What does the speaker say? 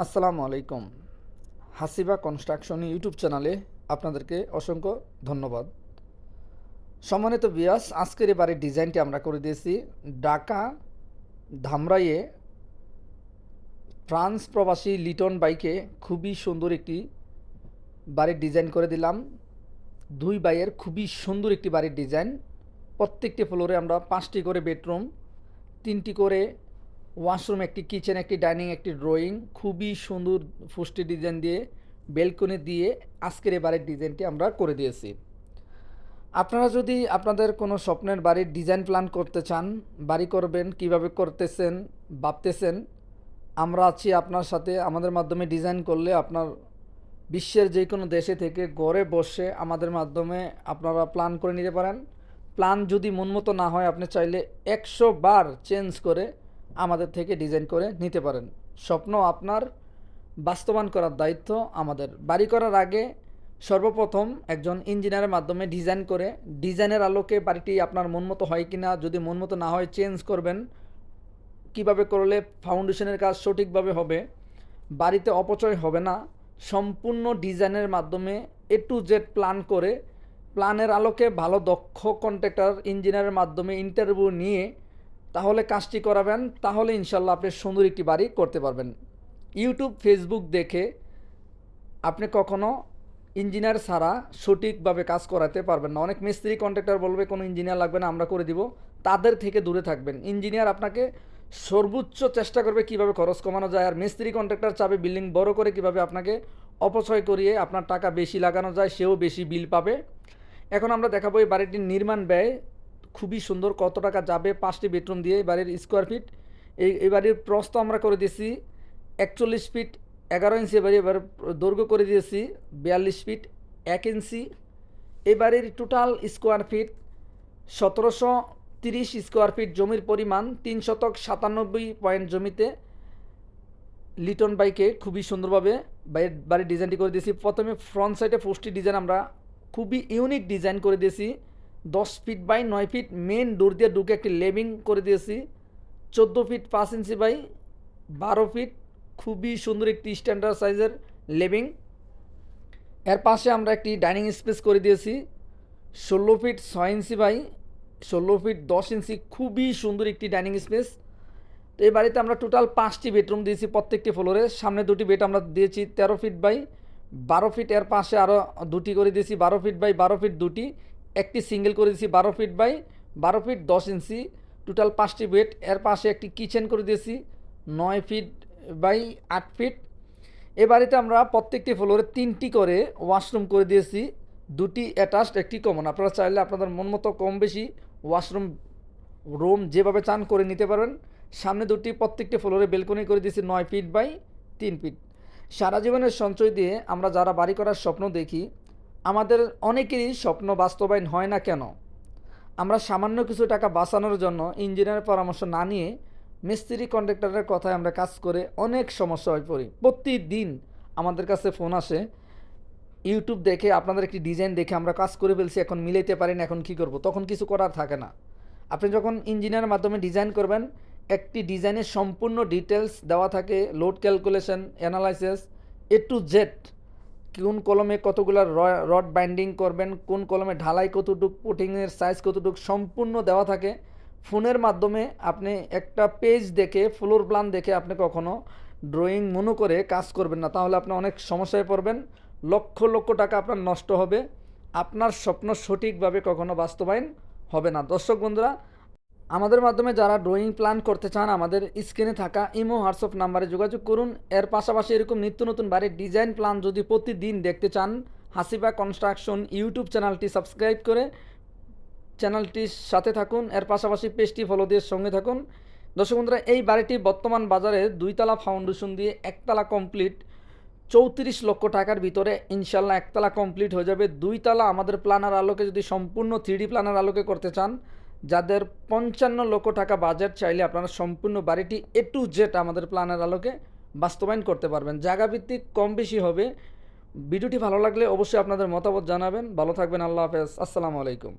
আসসালামু আলাইকুম। হাসিবা construction YouTube চ্যানেলে আপনাদেরকে অসংখ্য ধন্যবাদ। সম্মানিত বিয়াস আজকের এই বাড়ির ডিজাইনটি আমরা করে দিয়েছি ঢাকা ধামরাইয়ে ফ্রান্স প্রবাসী লিটন বাইকে খুবই সুন্দর একটি বাড়ির ডিজাইন করে দিলাম। দুই বাইয়ের খুবই সুন্দর একটি বাড়ির ডিজাইন। প্রত্যেকটি ফ্লোরে আমরা পাঁচটি করে বেডরুম, তিনটি করে ওয়াশরুম, একটি কিচেন, একটি ডাইনিং, একটি ড্রয়িং, খুবই সুন্দর ফুষ্টি ডিজাইন দিয়ে, বেলকনি দিয়ে আজকের এই বাড়ির ডিজাইনটি আমরা করে দিয়েছি। আপনারা যদি আপনাদের কোনো স্বপ্নের বাড়ির ডিজাইন প্ল্যান করতে চান, বাড়ি করবেন, কীভাবে করতেছেন, ভাবতেছেন, আমরা আছি আপনার সাথে, আমাদের মাধ্যমে ডিজাইন করলে আপনার বিশ্বের যে কোনো দেশে থেকে ঘরে বসে আমাদের মাধ্যমে আপনারা প্ল্যান করে নিতে পারেন। প্ল্যান যদি মনমতো না হয়, আপনি চাইলে একশো বার চেঞ্জ করে আমাদের থেকে ডিজাইন করে নিতে পারেন। স্বপ্ন আপনার বাস্তবায়ন করার দায়িত্ব আমাদের। বাড়ি করার আগে সর্বপ্রথম একজন ইঞ্জিনিয়ারের মাধ্যমে ডিজাইন করে ডিজাইনের আলোকে বাড়িটি আপনার মনমতো হয় কি না যদি মনমতো না হয় চেঞ্জ করবেন, কীভাবে করলে ফাউন্ডেশনের কাজ সঠিকভাবে হবে, বাড়িতে অপচয় হবে না, সম্পূর্ণ ডিজাইনের মাধ্যমে এ টু জেড প্ল্যান করে প্ল্যানের আলোকে ভালো দক্ষ কন্ট্রাক্টর ইঞ্জিনিয়ারের মাধ্যমে ইন্টারভিউ নিয়ে তাহলে কাজটি করাবেন, তাহলে ইনশাল্লাহ আপনি সুন্দর একটি বাড়ি করতে পারবেন। ইউটিউব, ফেসবুক দেখে আপনি কখনো ইঞ্জিনিয়ার ছাড়া সঠিকভাবে কাজ করাতে পারবেন না। অনেক মিস্ত্রি, কন্ট্রাক্টর বলবে, কোনো ইঞ্জিনিয়ার লাগবে না, আমরা করে দিব। তাদের থেকে দূরে থাকবেন। ইঞ্জিনিয়ার আপনাকে সর্বোচ্চ চেষ্টা করবে কীভাবে খরচ কমানো যায়, আর মিস্ত্রি, কন্ট্রাক্টর চাবে বিল্ডিং বড় করে কীভাবে আপনাকে অপচয় করিয়ে আপনার টাকা বেশি লাগানো যায়, সেও বেশি বিল পাবে। এখন আমরা দেখাবো এই বাড়িটির নির্মাণ ব্যয় খুবই সুন্দর কত টাকা যাবে পাঁচটি বেডরুম দিয়ে এই বাড়ির স্কোয়ার ফিট এই এই বাড়ির প্রস্ত আমরা করে দিয়েছি, একচল্লিশ ফিট এগারো ইঞ্চি এবারে, এবার দৈর্ঘ্য করে দিয়েছি, বিয়াল্লিশ ফিট এক ইঞ্চি এই বাড়ির টোটাল স্কোয়ার ফিট সতেরোশো তিরিশ স্কোয়ার ফিট জমির পরিমাণ, তিন শতক সাতানব্বই পয়েন্ট জমিতে। লিটন বাইকে খুবই সুন্দরভাবে বাড়ির বাড়ির ডিজাইনটি করে দিয়েছি। প্রথমে ফ্রন্ট সাইডে পোস্টটি ডিজাইন আমরা খুবই ইউনিক ডিজাইন করে দিয়েছি। দশ ফিট বাই নয় ফিট মেন ডোর দিয়ে ঢুকে একটি লেভিং করে দিয়েছি। চোদ্দ ফিট পাঁচ ইঞ্চি বাই বারো ফিট খুবই সুন্দর একটি স্ট্যান্ডার্ড সাইজের লেভিং এর পাশে আমরা একটি ডাইনিং স্পেস করে দিয়েছি। ষোলো ফিট ছয় ইঞ্চি বাই ষোলো ফিট দশ ইঞ্চি খুবই সুন্দর একটি ডাইনিং স্পেস তো এই বাড়িতে আমরা টোটাল পাঁচটি বেডরুম দিয়েছি প্রত্যেকটি ফ্লোরে সামনে দুটি বেড আমরা দিয়েছি তেরো ফিট বাই বারো ফিট এর পাশে আরও দুটি করে দিয়েছি, বারো ফিট বাই বারো ফিট দুটি। একটি সিঙ্গেল করে দিয়েছি বারো ফিট বাই বারো ফিট দশ ইঞ্চি, টোটাল পাঁচটি বেড। এর পাশে একটি কিচেন করে দিয়েছি নয় ফিট বাই আট ফিট। এ বাড়িতে আমরা প্রত্যেকটি ফ্লোরে তিনটি করে ওয়াশরুম করে দিয়েছি, দুটি অ্যাটাচড, একটি কমন। আপনারা চাইলে আপনাদের মন মতো কম বেশি ওয়াশরুম, রুম যেভাবে চান করে নিতে পারবেন। সামনে দুটি প্রত্যেকটি ফ্লোরে বেলকনি করে দিয়েছি নয় ফিট বাই তিন ফিট। সারা জীবনের সঞ্চয় দিয়ে আমরা যারা বাড়ি করার স্বপ্ন দেখি আমাদের অনেকেরই স্বপ্ন বাস্তবায়ন হয় না কেন? আমরা সামান্য কিছু টাকা বাঁচানোর জন্য ইঞ্জিনিয়ারের পরামর্শ না নিয়ে মিস্ত্রি কন্ট্রাক্টরের কথায় আমরা কাজ করে অনেক সমস্যা হয়ে পড়ি। প্রতিদিন আমাদের কাছে ফোন আসে, ইউটিউব দেখে, আপনাদের একটি ডিজাইন দেখে আমরা কাজ করে ফেলছি, এখন মিলাইতে পারি না, এখন কি করব? তখন কিছু করার থাকে না। আপনি যখন ইঞ্জিনিয়ারের মাধ্যমে ডিজাইন করবেন, একটি ডিজাইনের সম্পূর্ণ ডিটেলস দেওয়া থাকে, load calculation, analysis A to Z কোন কলমে কতগুলো রড বাইন্ডিং করবেন, কোন কলমে ঢালাই কতটুক পুটিংয়ের সাইজ কতটুক সম্পূর্ণ দেওয়া থাকে, ফোনের মাধ্যমে আপনি একটা পেজ দেখে ফ্লোর প্ল্যান দেখে আপনি কখনো ড্রয়িং মনে করে কাজ করবেন না। তাহলে আপনি অনেক সমস্যায় পড়বেন, লক্ষ লক্ষ টাকা আপনার নষ্ট হবে, আপনার স্বপ্ন সঠিকভাবে কখনো বাস্তবায়ন হবে না। দর্শক বন্ধুরা আমাদের মাধ্যমে যারা ড্রয়িং প্ল্যান করতে চান, আমাদের স্ক্রিনে থাকা ইমো হোয়াটসঅ্যাপ নাম্বারে যোগাযোগ করুন। এর পাশাপাশি এরকম নিত্য নতুন বাড়ির ডিজাইন প্ল্যান যদি প্রতিদিন দেখতে চান, হাসিবা কনস্ট্রাকশন ইউটিউব চ্যানেলটি সাবস্ক্রাইব করে চ্যানেলটির সাথে থাকুন। এর পাশাপাশি পেজটি ফলো দিয়ে সঙ্গে থাকুন। দর্শক বন্ধুরা, এই বাড়িটি বর্তমান বাজারে দুইতলা ফাউন্ডেশন দিয়ে একতলা কমপ্লিট চৌত্রিশ লক্ষ টাকার ভিতরে ইনশাল্লাহ একতলা কমপ্লিট হয়ে যাবে। দুইতলা আমাদের প্ল্যানার আলোকে যদি সম্পূর্ণ থ্রিডি প্ল্যানার আলোকে করতে চান যাদের পঞ্চান্ন লক্ষ টাকা বাজেট চাইলে আপনারা সম্পূর্ণ বাড়িটি এ টু জেড আমাদের প্ল্যানের আলোকে বাস্তবায়ন করতে পারবেন। জায়গাভিত্তিক কম বেশি হবে। ভিডিওটি ভালো লাগলে অবশ্যই আপনাদের মতামত জানাবেন। ভালো থাকবেন। আল্লাহ হাফেজ। আসসালামু আলাইকুম।